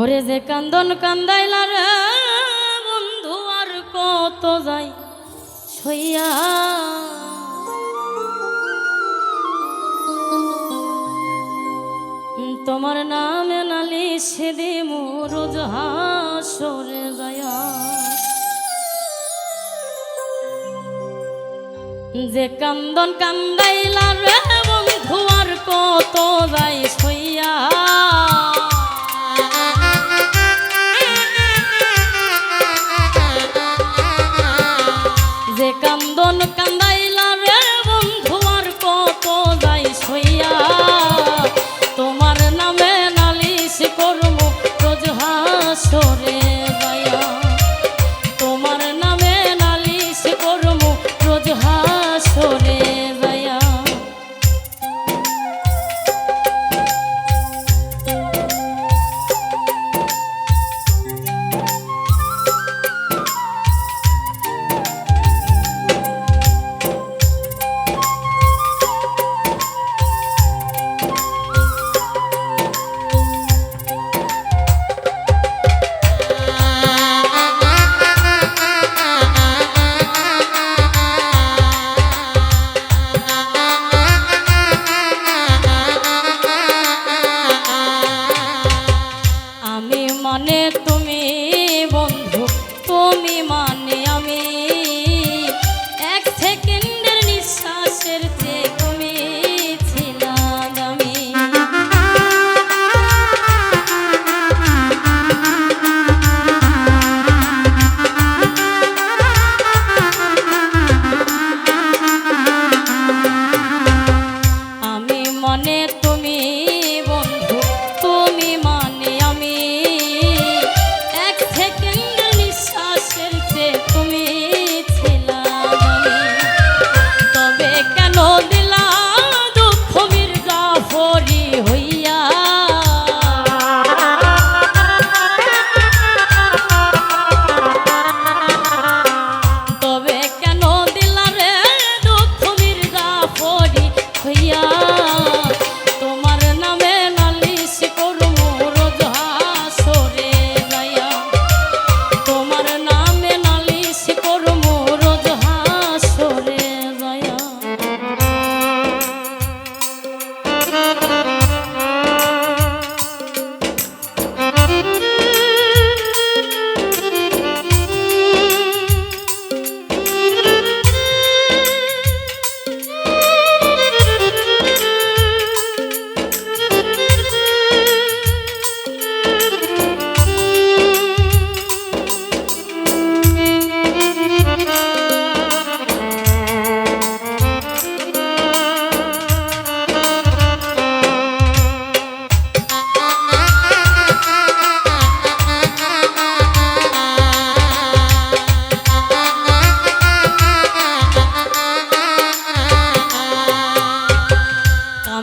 ওরে যে কান্দন কান্দাই রে, বন্ধু আর কত যাই সইয়া। তোমার নামে নালি সেদি মোর সরে যায়া। যে কান্দন কান্দাই রে, বন্ধু আর কত যাই সইয়া।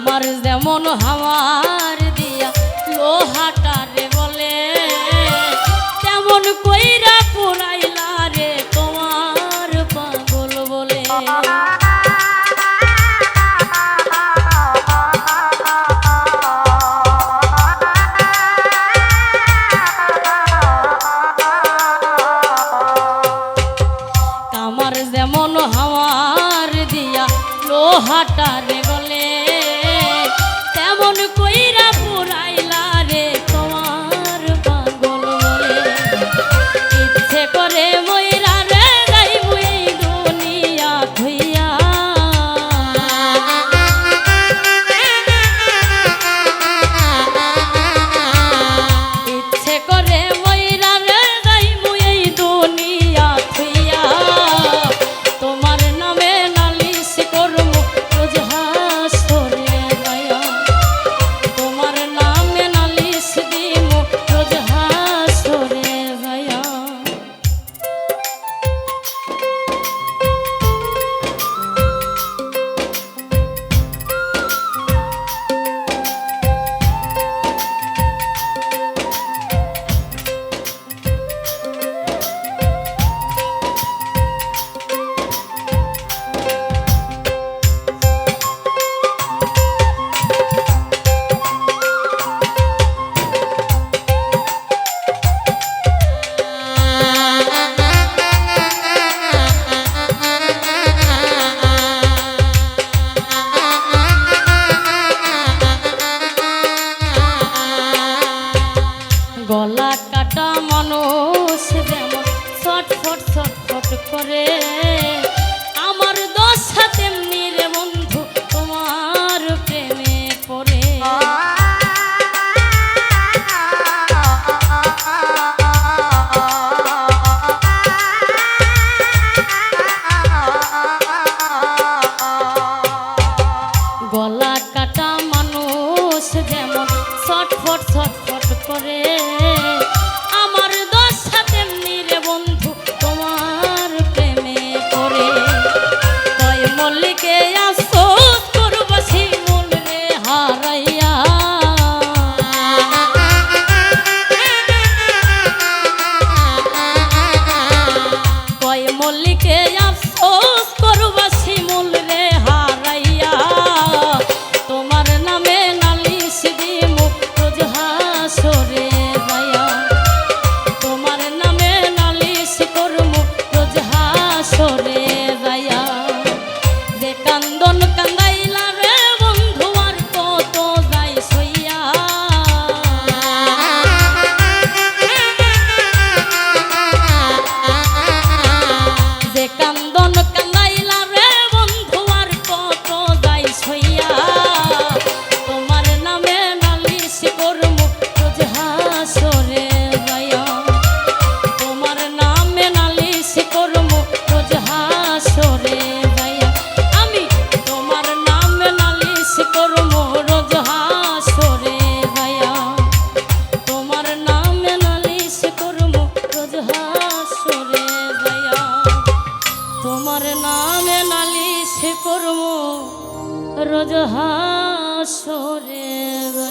আমার যেমন হাওয়ার দিয়া লোহাটারে বলে, তেমন কইরা পুরাইলা রে তোমার পাগল বলে। আমার যেমন হাওয়ার দিয়া লোহাটারে গলা কাটা মানুষ যেমন ছট ফট ছট ফট করে। আমার দশ তেমনি রে বন্ধু, তোমার প্রেমে পড়ে। গলা কাটা মানুষ যেমন ছট ফট ছট ফট করে সে কর্ম রজহাসরে বা